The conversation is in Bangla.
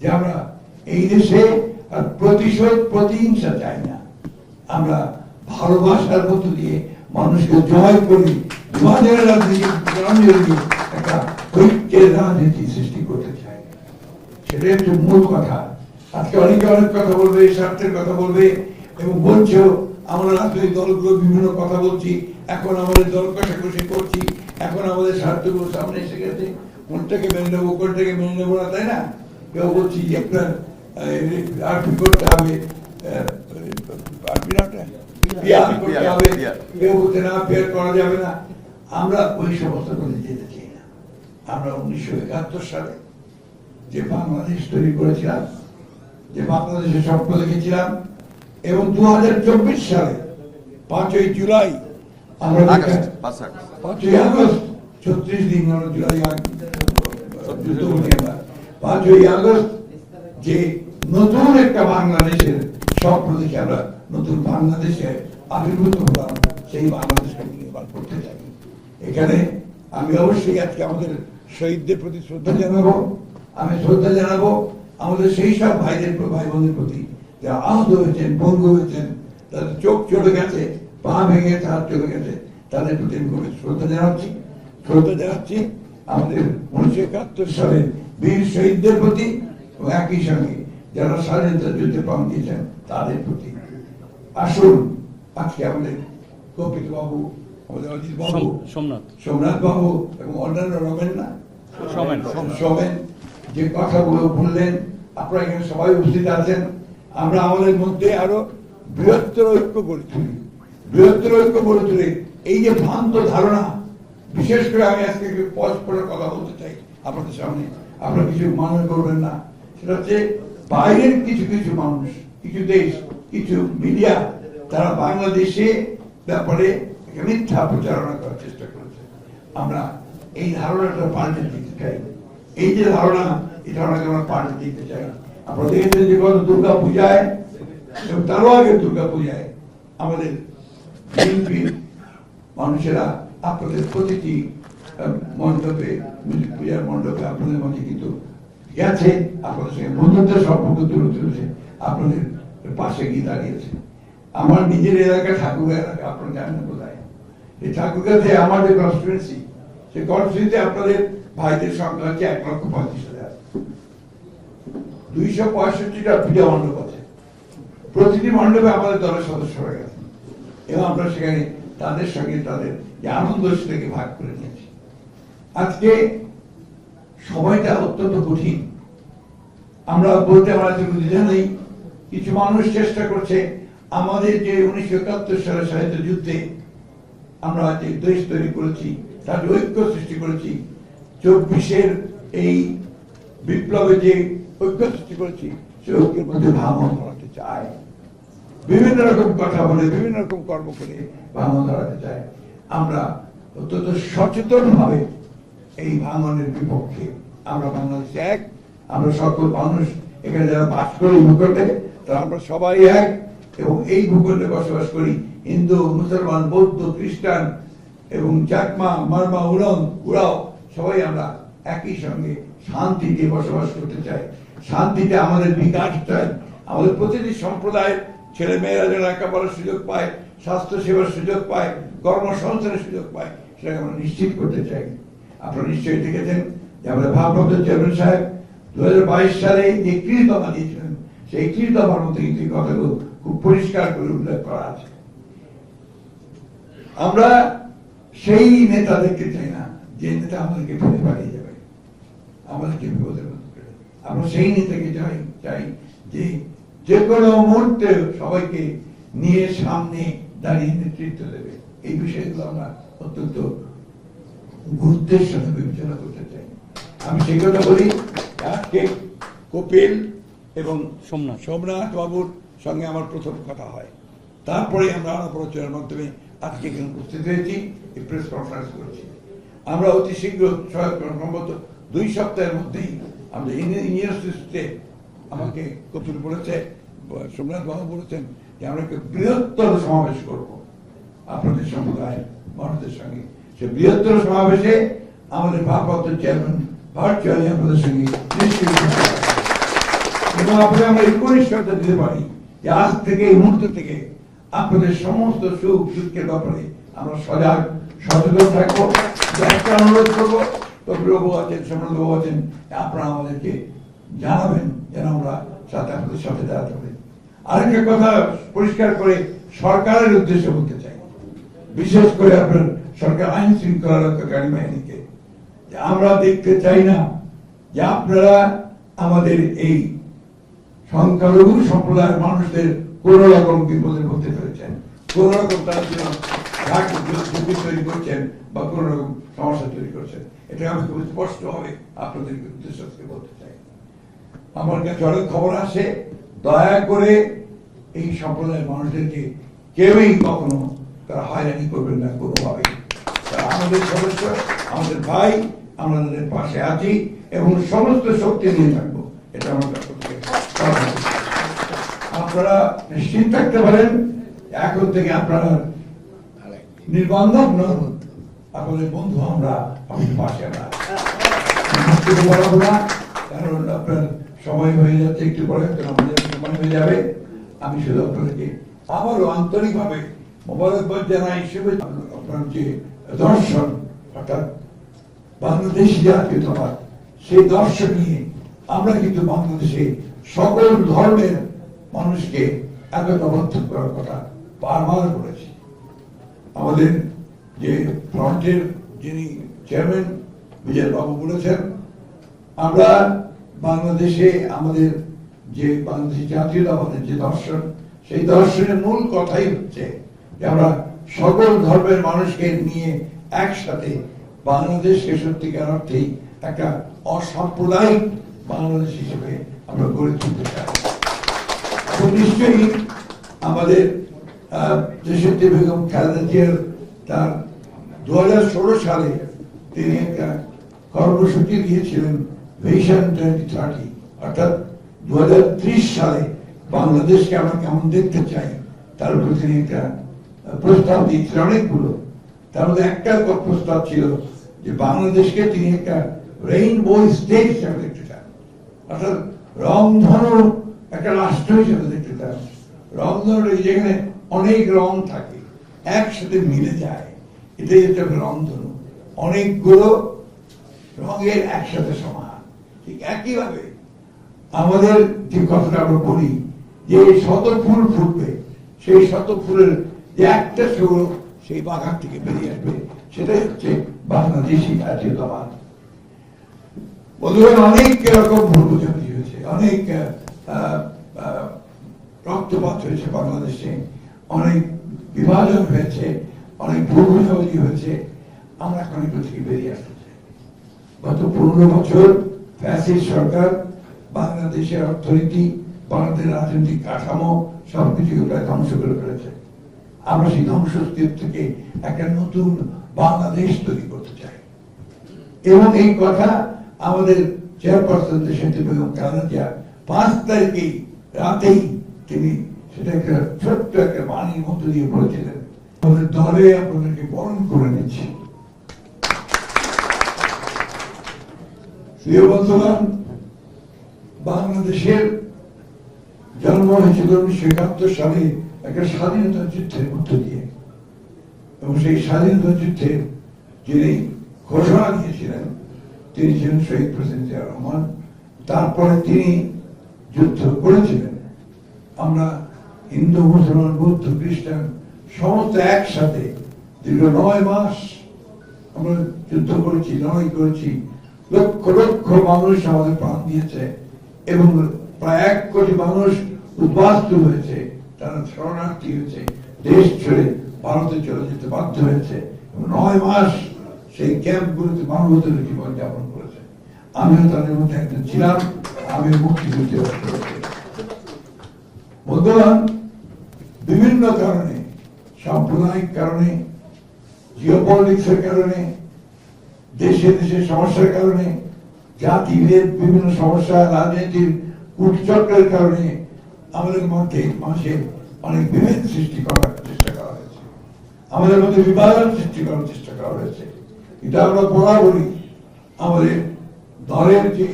যে আমরা এই দেশে প্রতিশোধ, প্রতিহিংসা চাই না। আমরা ভালোবাসার মধ্য দিয়ে মানুষকে জয় করি। একটা ঐক্যের রাজনীতি সৃষ্টি করতে চাই সেটাই হচ্ছে মূল কথা। আজকে অনেকে অনেক কথা বলবে স্বার্থের কথা বলবে এবং আমরা রাজনৈতিক দলগুলো বিভিন্ন কথা বলছি, এখন আমাদের দল কষাকষি করছি, এখন আমাদের স্বার্থগুলো সামনে এসে গেছে। কোনটাকে মেনে নেব কোনটাকে মেনে নেব না, তাই না? কেউ বলছি যে আপনার আরপি করতে হবে আরপি না? ওটা? PR করতে হবে কেউ বলছে না পেয়ার করা যাবে না। আমরা ওই সমস্ত করে যেতে চাই না। আমরা উনিশশো একাত্তর সালে যে বাংলাদেশ তৈরি করেছিলাম যে বাংলাদেশের স্বপ্ন দেখেছিলাম এবং দু হাজার চব্বিশ সালে পাঁচই জুলাই আমরা পাঁচই আগস্ট ছত্রিশ দিন জুলাই যুদ্ধ করি আমরা। পাঁচই আগস্ট যে নতুন একটা বাংলাদেশের স্বপ্ন দেখে আমরা নতুন বাংলাদেশে আবির্ভূত হলাম, সেই বাংলাদেশকে নির্মাণ করতে চাই। এখানে আমি অবশ্যই আজকে আমাদের শহীদদের প্রতি শ্রদ্ধা জানাব, আমি শ্রদ্ধা জানাব আমাদের সেই সব ভাইদের ভাই বোনের প্রতি, যারা আহত হয়েছেন পঙ্গু হয়েছেন, তাদের চোখ চলে গেছে, পা ভেঙে হাত চলে গেছে, তাদের প্রতি আমি খুবই শ্রদ্ধা জানাচ্ছি। শ্রদ্ধা জানাচ্ছি আমাদের উনিশশো একাত্তর সালের বীর শহীদদের প্রতি এবং একই সঙ্গে যারা স্বাধীনতা যুদ্ধে প্রাণ দিয়েছেন তাদের প্রতি। আসুন আজকে আমাদের কপিল বাবু আমাদের অজিত বাবু সোমনাথ। সোমনাথ বাবু এবং অন্যান্য রবেন না। সোমেন। যে কথাগুলো বললেন আপনারা এখানে সবাই উপস্থিত আছেন। আমরা আমাদের মধ্যে আরও বৃহত্তর ঐক্য গড়ে তুলি। বৃহত্তর ঐক্য গড়ে তুলে এই যে ভ্রান্ত ধারণা বিশেষ করে আমি আজকে পরস্পরের কথা বলতে চাই আপনাদের সামনে। আপনারা কিছু মনে করবেন না। সেটা হচ্ছে বাইরের কিছু কিছু মানুষ, কিছু দেশ, কিছু মিডিয়া, তারা বাংলাদেশে ব্যাপারে মিথ্যা প্রচারণা করার চেষ্টা করেছে। আমরা এই ধারণাটা পাল্টে দিতে চাই। এই যে ধারণা, এই ধারণাকে আমরা পাল্টে দিতে চাই। আপনারা দেখেছেন যে গত দুর্গা পূজায় এবং তারও আগে দুর্গা পূজায় আমাদের মানুষেরা আপনাদের প্রতিটি মণ্ডপে মিলিত পূজার মণ্ডপে আপনাদের মধ্যে কিন্তু গেছে আপনাদের সঙ্গে বন্ধুত্বের সম্পর্ক তুলে তুলেছে আপনাদের পাশে গিয়ে দাঁড়িয়েছে। আমার নিজের এলাকা ঠাকুর এলাকা, আপনারা জানেন বোধহয়। এই ঠাকুরগাতে আমার যে কনস্টিটুয়েন্সি সেই কনস্টিটুয়েন্সিতে আপনাদের ভাইদের সংখ্যা হচ্ছে এক লক্ষ পঁয়ত্রিশ হাজার। দুইশো পঁয়ষট্টিটা পূজা মণ্ডপ আছে। প্রতিটি মণ্ডপে আমাদের দলের সদস্য হয়ে গেছে এবং আমরা সেখানে তাদের সঙ্গে তাদের যে আনন্দ সেটাকে ভাগ করে নিয়েছি। আজকে সময়টা অত্যন্ত কঠিন। আমরা বলতে আছে দ্বিধা নেই, কিছু মানুষ চেষ্টা করছে আমাদের যে উনিশশো একাত্তর সালে সাহিত্য যুদ্ধে আমরা যে দেশ তৈরি করেছি, তার ঐক্য সৃষ্টি করেছি, চব্বিশের এই বিপ্লবে যে ঐক্য সৃষ্টি করেছি, সে ঐক্যের মধ্যে ভাঙন ধরাতে চায়। বিভিন্ন রকম কথা বলে, বিভিন্ন রকম কর্ম করে ভাঙন ধরাতে চায়। আমরা অত্যন্ত সচেতন ভাবে এই ভাঙনের বিপক্ষে। আমরা বাংলাদেশ এক, আমরা সকল মানুষ এখানে যারা বাস করি ভূখণ্ডে তারা আমরা সবাই এক। এবং এই ভূখণ্ডে বসবাস করি হিন্দু, মুসলমান, বৌদ্ধ, খ্রিস্টান এবং চাকমা মারমা উড়ন উড়াও, সবাই আমরা একই সঙ্গে শান্তিতে বসবাস করতে চাই। শান্তিতে আমাদের বিকাশ চাই। আমাদের প্রতিটি সম্প্রদায়ের ছেলে মেয়েরা যেন লেখাপড়ার সুযোগ পায় স্বাস্থ্য সেবার সুযোগ পায়, কর্মসংস্থানের সুযোগ পায়, সেটাকে আমরা নিশ্চিত করতে চাই। আপনারা নিশ্চয়ই দেখেছেন যে আমাদের ভারপ্রাপ্ত চেয়ারম্যান সাহেব দু সালে যে কৃতমা দিয়েছিলেন সেই কৃতমার মধ্যে কিন্তু এই কথাগুলো খুব পরিষ্কার করে উল্লেখ করা আছে আমরা সেই নেতা দেখতে চাই না, যে নেতা আমাদেরকে ফেলে পালিয়ে যাবে, আমাদেরকে বিপদের মধ্যে। আমরা সেই নেতাকে চাই চাই যে যে কোনো মুহূর্তে সবাইকে নিয়ে সামনে দাঁড়িয়ে নেতৃত্ব দেবে এই বিষয়গুলো আমরা অত্যন্ত গুরুত্বের সাথে বিবেচনা করতে চাই। আমি সেই কথা বলি আজকে কপিল এবং সোমনাথ। সোমনাথ বাবুর সঙ্গে আমার প্রথম কথা হয়। তারপরে আমরা আলাপ আলোচনার মাধ্যমে আজকে এখানে উপস্থিত হয়েছি এই প্রেস কনফারেন্স করেছি। আমরা অতি শীঘ্র সম্ভবত দুই সপ্তাহের মধ্যেই আমরা ইউনিভার্সিটিতে আমাকে কপিল বলেছে সোমনাথ বাবু বলেছেন যে আমরা একটা বৃহত্তর সমাবেশ করব। আপনাদের সমুদায় মানুষদের সঙ্গে সে বৃহত্তর সমাবেশে আমাদের ভারপ্রাপ্ত চেয়ারম্যান ভার্চুয়ালি আপনাদের সঙ্গে। এবং আপনাদের আমরা এই পরিষ্কারতা দিতে পারি যে আজ থেকে এই মুহূর্ত থেকে আপনাদের সমস্ত সুখ দুঃখের ব্যাপারে আমরা সজাগ, সচেতন থাকব। একটা অনুরোধ করব তবু আছেন সমৃদ্ধ আছেন, আপনারা আমাদেরকে জানাবেন যেন আমরা সাথে আপনাদের সাথে দাঁড়াতে পারি। আরেকটা কথা পরিষ্কার করে সরকারের উদ্দেশ্যে বলতে চাই। বিশেষ করে আপনার সরকার আইন শৃঙ্খলা রক্ষাকারী বাহিনীকে। আমরা দেখতে চাই না, যে আপনারা আমাদের এই সংখ্যালঘু সম্প্রদায়ের মানুষদের কোন রকম বিপদে পড়তে পেরেছেন, কোন রকম তার তৈরি করছেন বা কোন রকম সমস্যা তৈরি করছেন। এটা আমি খুব স্পষ্ট হবে আপনাদের উদ্দেশ্য থেকে বলতে চাই। আমার কাছে অনেক খবর আসে দয়া করে এই সম্প্রদায়ের মানুষদেরকে কেউই কখনো তারা হয়রানি করবেন না কোনোভাবে তারা আমাদের সদস্য, আমাদের ভাই, আমরা তাদের পাশে আছি এবং সমস্ত শক্তি নিয়ে থাকব। এটা। আপনারা নিশ্চিত থাকতে পারেন, এখন থেকে আপনারা নির্বান্ধব আপনাদের বন্ধু আমরা আপনাদের পাশে আমরা না, কারণ আপনার সময় হয়ে যাচ্ছে, একটু পরে আমাদের সময় হয়ে যাবে। আমি শুধু আপনাদেরকে আবারও আন্তরিকভাবে মোবারকবাদ জানাই হিসেবে আপনার যে দর্শন, অর্থাৎ বাংলাদেশি জাতীয়তাবাদ সেই দর্শন নিয়ে আমরা কিন্তু বাংলাদেশে সকল ধর্মের মানুষকে একতাবদ্ধ করার কথা বারবার বলেছি। আমাদের যে ফ্রন্টের যিনি চেয়ারম্যান, বিজয় বাবু বলেছেন, আমরা বাংলাদেশে আমাদের যে বাংলাদেশি জাতীয়তাবাদের যে দর্শন, সেই দর্শনের মূল কথাই হচ্ছে যে আমরা সকল ধর্মের মানুষকে নিয়ে একসাথে বাংলাদেশকে সত্যিকার অর্থেই একটা অসাম্প্রদায়িক বাংলাদেশ হিসেবে আমরা গড়ে তুলতে চাই। নিশ্চয়ই আমাদের দেশত্রী বেগম খালেদা জিয়ার তার দু সালে তিনি একটা কর্মসূচি দিয়েছিলেন ভিশন টোয়েন্টি থার্টি অর্থাৎ দু হাজার ত্রিশ সালে বাংলাদেশকে আমরা কেমন দেখতে চাই, তার উপর তিনি একটা প্রস্তাব দিয়েছিলেন অনেকগুলো। তার মধ্যে একটা প্রস্তাব ছিল যে বাংলাদেশকে তিনি একটা রেইনবো স্টেট হিসাবে দেখতে চান। অর্থাৎ রংধনু একটা রাষ্ট্র হিসেবে দেখতে চান। রংধনু যেখানে অনেক রং থাকে, একসাথে মিলে যায়। এটাই হচ্ছে রংধনু। অনেকগুলো রঙের একসাথে সমান। ঠিক একইভাবে আমাদের যে কথাটা আমরা বলি, যে শত ফুল ফুটবে, সেই শত ফুলের একটা সুর সেই বাগান থেকে বেরিয়ে আসবে। সেটাই হচ্ছে বাংলাদেশি জাতীয়তাবাদ বন্ধুগণ, অনেক এরকম ভুল বোঝাবুঝি হয়েছে, অনেক রক্তপাত হয়েছে বাংলাদেশে, অনেক বিভাজন হয়েছে, অনেক ভুল বোঝাবুঝি হয়েছে। আমরা এখন এগুলো থেকে বেরিয়ে আসতে গত পনেরো বছর ফ্যাসিস্ট সরকার, বাংলাদেশের অর্থনীতি, বাংলাদেশের রাজনৈতিক কাঠামো, সবকিছুকে প্রায় ধ্বংস করে ফেলেছে। আমরা সেই ধ্বংসস্তূপ থেকে একটা নতুন বাংলাদেশ তৈরি করতে চাই। এবং এই কথা আমাদের বেগম পাঁচ রাতেই তিনি সেটা একটা ছোট্ট একটা বাণীর দিয়ে বলেছিলেন। আমাদের দলে আপনাদেরকে বরণ করে নিচ্ছি। বাংলাদেশের জন্ম হয়েছিল উনিশশো একাত্তর সালে একটা স্বাধীনতা যুদ্ধের মধ্য দিয়ে। এবং সেই স্বাধীনতা যুদ্ধের যিনি ঘোষণা দিয়েছিলেন, তিনি ছিলেন শহীদ প্রেসিডেন্ট জিয়া রহমান। তারপরে তিনি যুদ্ধ করেছিলেন। আমরা হিন্দু, মুসলমান, বৌদ্ধ, খ্রিস্টান, সমস্ত একসাথে দীর্ঘ নয় মাস আমরা যুদ্ধ করেছি, লড়াই করেছি। লক্ষ লক্ষ মানুষ আমাদের প্রাণ দিয়েছে এবং প্রায় এক কোটি মানুষ উদ্বাস্তু হয়েছে। তারা শরণার্থী হয়েছে। দেশ ছেড়ে ভারতে চলে যেতে বাধ্য হয়েছে। নয় মাস সেই ক্যাম্পগুলোতে মানবতার জীবন যাপন করেছে। আমিও তাদের মধ্যে একজন ছিলাম, আমিও মুক্তিযুদ্ধে অংশ করেছি। বন্ধুগণ, বিভিন্ন কারণে, সাম্প্রদায়িক কারণে, জিওপলিটিক্সের কারণে, দেশে দেশে সমস্যার কারণে, জাতিভেদ, বিভিন্ন সমস্যা, রাজনীতির কূটচক্রের কারণে আমাদের মধ্যে মাসে অনেক বিভেদ সৃষ্টি করার চেষ্টা করা হয়েছে। আমাদের মধ্যে বিভাজন সৃষ্টি করার চেষ্টা করা হয়েছে। এটা আমরা বরাবরই আমাদের দলের যে